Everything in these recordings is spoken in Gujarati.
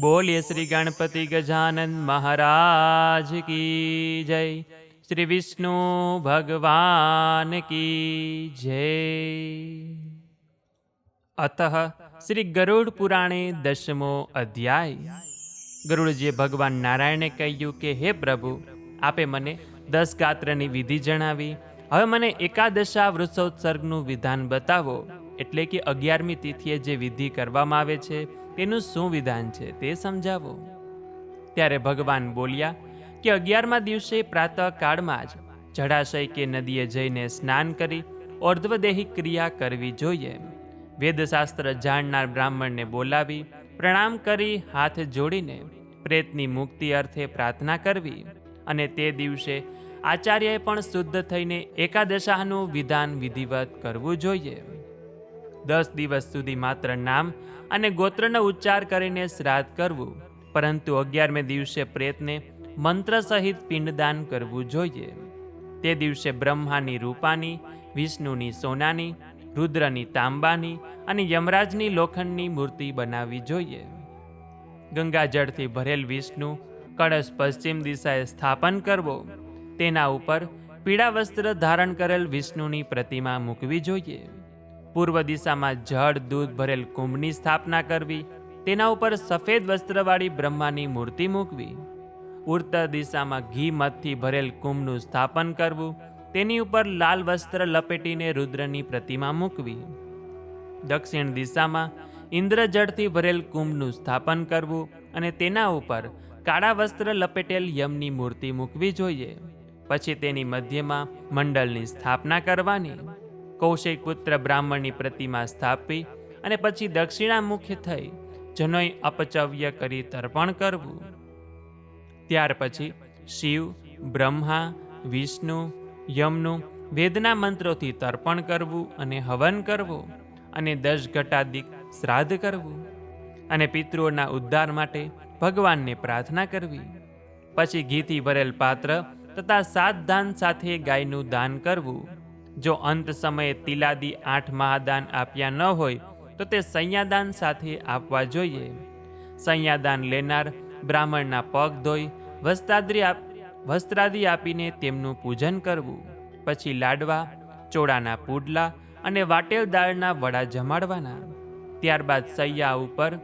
બોલીએ શ્રી ગણપતિ ગજાનંદ મહારાજ કી જય. શ્રી વિષ્ણુ ભગવાન કી જય. અત શ્રી ગરુડ પુરાણે દશમો અધ્યાય. ગરુડજીએ ભગવાન નારાયણે કહ્યું કે, હે પ્રભુ, આપે મને દસ ગાત્રની વિધિ જણાવી. હવે મને એકાદશા વૃક્ષોત્સર્ગનું વિધાન બતાવો. એટલે કે અગિયારમી તિથિએ જે વિધિ કરવામાં આવે છે તેનું શું વિધાન છે તે સમજાવો. ત્યારે ભગવાન બોલ્યા કે અગિયારમા દિવસે પ્રાતઃકાળમાં જ જળાશય કે નદીએ જઈને સ્નાન કરી ઓર્ધ્વદેહી ક્રિયા કરવી જોઈએ. વેદશાસ્ત્ર જાણનાર બ્રાહ્મણને બોલાવી પ્રણામ કરી હાથ જોડીને પ્રેતની મુક્તિ અર્થે પ્રાર્થના કરવી અને તે દિવસે આચાર્યએ પણ શુદ્ધ થઈને એકાદશાનું વિધાન વિધિવત કરવું જોઈએ. દસ દિવસ સુધી માત્ર નામ અને ગોત્રનો ઉચ્ચાર કરીને શ્રાદ્ધ કરવું. પરંતુ અગિયારમે દિવસે પ્રેતને મંત્ર સહિત પિંડદાન કરવું જોઈએ. તે દિવસે બ્રહ્માની રૂપાની, વિષ્ણુની સોનાની, રુદ્રની તાંબાની અને યમરાજની લોખંડની મૂર્તિ બનાવવી જોઈએ. ગંગાજળથી ભરેલ વિષ્ણુ કળશ પશ્ચિમ દિશાએ સ્થાપન કરવો. તેના ઉપર પીળા વસ્ત્ર ધારણ કરેલ વિષ્ણુની પ્રતિમા મૂકવી જોઈએ. પૂર્વ દિશામાં જળ, દૂધ ભરેલ કુંભની સ્થાપના કરવી, તેના ઉપર સફેદ વસ્ત્રવાળી બ્રહ્માની મૂર્તિ મૂકવી. ઉત્તર દિશામાં ઘી મધથી ભરેલ કુંભનું સ્થાપન કરવું, તેની ઉપર લાલ વસ્ત્ર લપેટીને રુદ્રની પ્રતિમા મૂકવી. દક્ષિણ દિશામાં ઇન્દ્રજળથી ભરેલ કુંભનું સ્થાપન કરવું અને તેના ઉપર કાળા વસ્ત્ર લપેટેલ યમની મૂર્તિ મૂકવી જોઈએ. પછી તેની મધ્યમાં મંડળની સ્થાપના કરવાની. કૌશિક પુત્ર બ્રાહ્મણની પ્રતિમા સ્થાપવી અને પછી દક્ષિણામુખી થઈ જનોય અપચવ્ય કરી તર્પણ કરવું. ત્યાર પછી શિવ, બ્રહ્મા, વિષ્ણુ, યમનું વેદના મંત્રોથી તર્પણ કરવું અને હવન કરવું અને દશ ઘટાદિક શ્રાદ્ધ કરવું અને પિતૃઓના ઉદ્ધાર માટે ભગવાનને પ્રાર્થના કરવી. પછી ઘીથી ભરેલ પાત્ર તથા સાત દાન સાથે ગાયનું દાન કરવું. જો અંત સમયે તિલાદી આઠ મહાદાન આપ્યા ન હોય, તો તે સંયાદાન સાથે આપવા જોઈએ. સંયાદાન લેનાર બ્રાહ્મણના પગ ધોઈ, વસ્ત્રાદ્રી વસ્ત્રાદિ આપીને તેમનું પૂજન કરવું. પછી લાડવા, ચોળાના પુડલા અને વાટેલ દાળના વડા જમાડવાના. ત્યારબાદ સૈયા ઉપર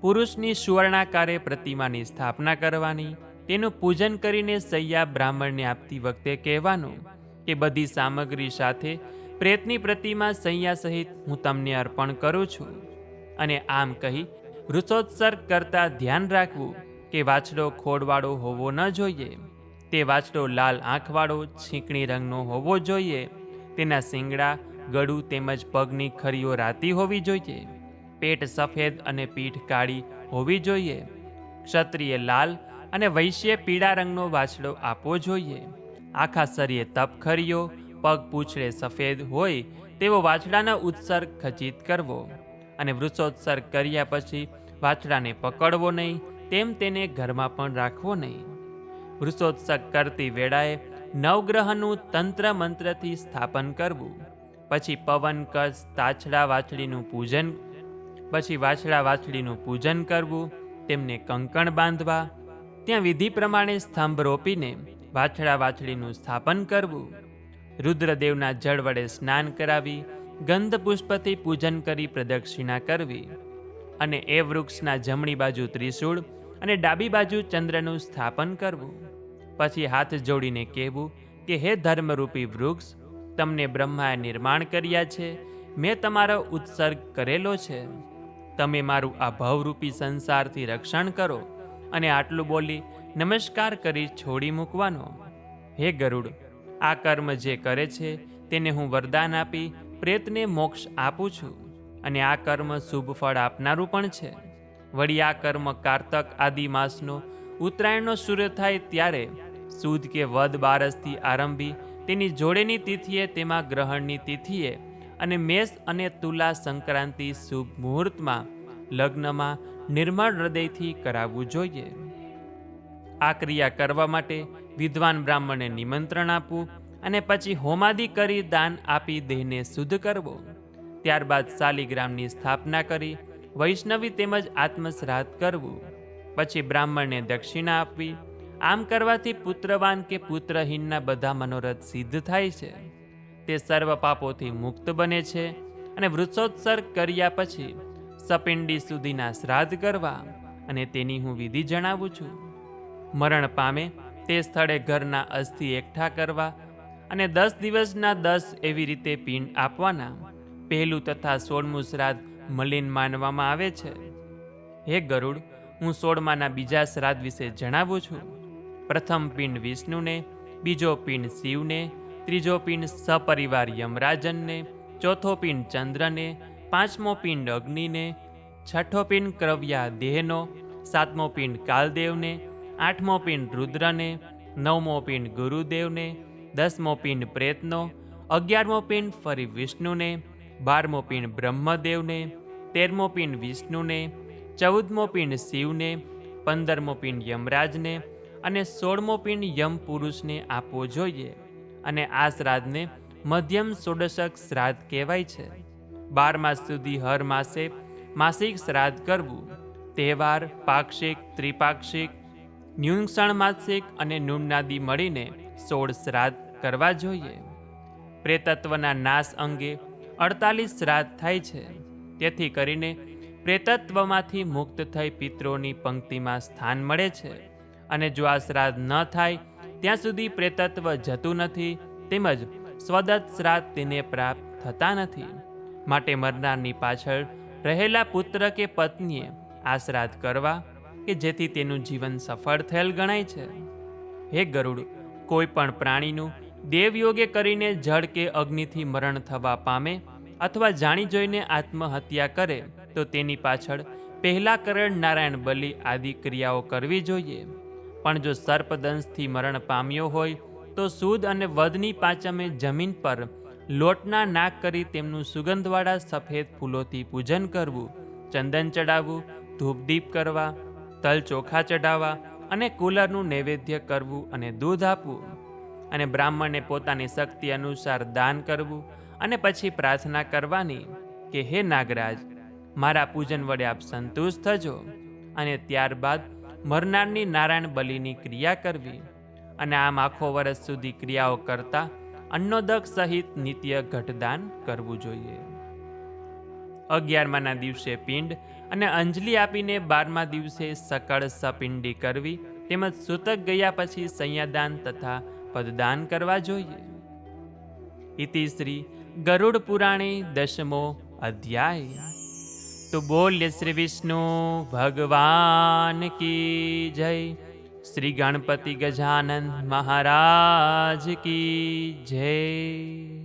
પુરુષની સુવર્ણાકારે પ્રતિમાની સ્થાપના કરવાની, તેનું પૂજન કરીને સૈયા બ્રાહ્મણને આપતી વખતે કહેવાનું. કે બધી સામગ્રી સાથે પ્રેતની પ્રતિમા સૈયા સહિત હું તમને અર્પણ કરું છું. અને આમ કહી વૃષોત્સર્ગ કરતાં ધ્યાન રાખવું કે વાછડો ખોડવાળો હોવો ન જોઈએ. તે વાછડો લાલ આંખવાળો, છીકણી રંગનો હોવો જોઈએ. તેના શિંગડા, ગળું તેમજ પગની ખરીઓ રાતી હોવી જોઈએ. પેટ સફેદ અને પીઠ કાળી હોવી જોઈએ. ક્ષત્રિય લાલ અને વૈશ્ય પીળા રંગનો વાછડો આપવો જોઈએ. આખા શરીરે તપ ખર્યો પગ પૂંછડે સફેદ હોય તેવો વાછડાનો ઉત્સર્ગ ખચિત કરવો. અને વૃક્ષોત્સર્ગ કર્યા પછી વાછડાને પકડવો નહીં, તેમ તેને ઘરમાં પણ રાખવો નહીં. વૃષોત્સર્ગ કરતી વેળાએ નવગ્રહનું તંત્ર મંત્રથી સ્થાપન કરવું. પછી પવન, કચ્છ, તાછડા વાછડીનું પૂજન, પછી વાછડા વાછડીનું પૂજન કરવું, તેમને કંકણ બાંધવા, ત્યાં વિધિ પ્રમાણે સ્તંભ રોપીને વાછડા વાછડીનું સ્થાપન કરવું. રુદ્રદેવના જળ વડે સ્નાન કરાવી ગંધ પુષ્પથી પૂજન કરી પ્રદક્ષિણા કરવી. અને એ વૃક્ષના જમણી બાજુ ત્રિશૂળ અને ડાબી બાજુ ચંદ્રનું સ્થાપન કરવું. પછી હાથ જોડીને કહેવું કે, હે ધર્મરૂપી વૃક્ષ, તમને બ્રહ્માએ નિર્માણ કર્યા છે. મેં તમારો ઉત્સર્ગ કરેલો છે. તમે મારું આ ભવરૂપી સંસારથી રક્ષણ કરો. અને આટલું બોલી નમસ્કાર કરી છોડી મૂકવાનો. હે ગરુડ, આ કર્મ જે કરે છે તેને હું વરદાન આપી પ્રેતને મોક્ષ આપું છું અને આ કર્મ શુભ ફળ આપનારું પણ છે. વળી આ કર્મ કારતક આદિ માસનો ઉત્તરાયણનો સૂર્ય થાય ત્યારે સુદ કે વદ બારસથી આરંભી તેની જોડેની તિથિએ, તેમાં ગ્રહણની તિથિએ અને મેષ અને તુલા સંક્રાંતિ શુભ મુહૂર્તમાં લગ્નમાં નિર્મળ હૃદયથી કરાવવું જોઈએ. આ ક્રિયા કરવા માટે વિદ્વાન બ્રાહ્મણને નિમંત્રણ આપવું અને પછી હોમાદિ કરી દાન આપી દેહને શુદ્ધ કરવો. ત્યારબાદ શાલિગ્રામની સ્થાપના કરી વૈષ્ણવી તેમજ આત્મશ્રાદ્ધ કરવું. પછી બ્રાહ્મણને દક્ષિણા આપવી. આમ કરવાથી પુત્રવાન કે પુત્રહીનના બધા મનોરથ સિદ્ધ થાય છે. તે સર્વ પાપોથી મુક્ત બને છે અને વૃક્ષોત્સર્ગ કર્યા પછી સપિંડી સુધીના શ્રાદ્ધ કરવા. અને તેની હું વિધિ જણાવું છું. મરણ પામે તે સ્થળે ઘરના અસ્થિ એકઠા કરવા અને દસ દિવસના દસ એવી રીતે પિંડ આપવાના. પહેલું તથા સોળમું શ્રાદ્ધ મલિન માનવામાં આવે છે. હે ગરુડ, હું સોળમાના બીજા શ્રાદ્ધ વિશે જણાવું છું. પ્રથમ પિંડ વિષ્ણુને, બીજો પિંડ શિવને, ત્રીજો પિંડ સપરિવાર યમરાજનને, ચોથો પિંડ ચંદ્રને, પાંચમો પિંડ અગ્નિને, છઠ્ઠો પિંડ ક્રવ્યા દેહનો સાતમો પિંડ કાલદેવને આઠમો પિંડ રુદ્રને, નવમો પિંડ ગુરુદેવને, દસમો પિંડ પ્રેતનો, અગિયારમો પિંડ ફરી વિષ્ણુને, બારમો પિંડ બ્રહ્મદેવને, તેરમો પિંડ વિષ્ણુને, ચૌદમો પિંડ શિવને, પંદરમો પિંડ યમરાજને અને સોળમો પિંડ યમ પુરુષને આપવો જોઈએ અને આ શ્રાદ્ધને મધ્યમ ષોડશક શ્રાદ્ધ કહેવાય છે. બાર માસ સુધી હર માસે માસિક શ્રાદ્ધ કરવું. તહેવાર, પાક્ષિક, ત્રિપાક્ષિક ન્યુંસણ માસિક અને નુમનાદી મળીને સોળ શ્રાદ્ધ કરવા જોઈએ. પ્રેતત્વના નાશ અંગે અડતાલીસ શ્રાદ્ધ થાય છે. તેથી કરીને પ્રેતત્વમાંથી મુક્ત થઈ પિત્રોની પંક્તિમાં સ્થાન મળે છે. અને જો આ શ્રાદ્ધ ન થાય, ત્યાં સુધી પ્રેતત્વ જતું નથી, તેમજ સ્વદત્ત શ્રાદ્ધ તેને પ્રાપ્ત થતા નથી. માટે મરનારની પાછળ રહેલા પુત્ર કે પત્નીએ આ શ્રાદ્ધ કરવા કે જેથી તેનું જીવન સફળ થયેલ ગણાય છે. હે ગરુડ, કોઈ પણ પ્રાણીનું દેવયોગે કરીને જળ કે અગ્નિથી મરણ થવા પામે અથવા જાણી જોઈને આત્મહત્યા કરે, તો તેની પાછળ પહેલા કરેલ નારાયણ બલિ આદિ ક્રિયાઓ કરવી જોઈએ. પણ જો સર્પદંશથી મરણ પામ્યો હોય, તો સૂદ અને વધની પાંચમે જમીન પર લોટના નાક કરી તેમનું સુગંધવાળા સફેદ ફૂલોથી પૂજન કરવું, ચંદન ચડાવવું, ધૂપદીપ કરવા તલ ચોખા ચઢાવવા અને કુલરનું નૈવેદ્ય કરવું અને દૂધ આપવું. અને બ્રાહ્મણને પોતાની શક્તિ અનુસાર દાન કરવું અને પછી પ્રાર્થના કરવાની કે, હે નાગરાજ, મારા પૂજન વડે આપ સંતુષ્ટ થજો. અને ત્યારબાદ મરનારની નારાયણ બલિની ક્રિયા કરવી. અને આમ આખો વર્ષ સુધી ક્રિયાઓ કરતા અન્નોદક સહિત નિત્ય ઘટદાન કરવું જોઈએ. અગિયારમાના દિવસે પિંડ અને અંજલિ આપીને બારમા દિવસે સકળ સપિંડી કરવી તેમજ સૂતક ગયા પછી સંયાદાન તથા પદદાન કરવા જોઈએ. ઇતિ શ્રી ગરુડ પુરાણે દશમો અધ્યાય. તો બોલ્ય શ્રી વિષ્ણુ, ભગવાન કી જય. શ્રી ગણપતિ ગજાનંદ મહારાજ કી જય.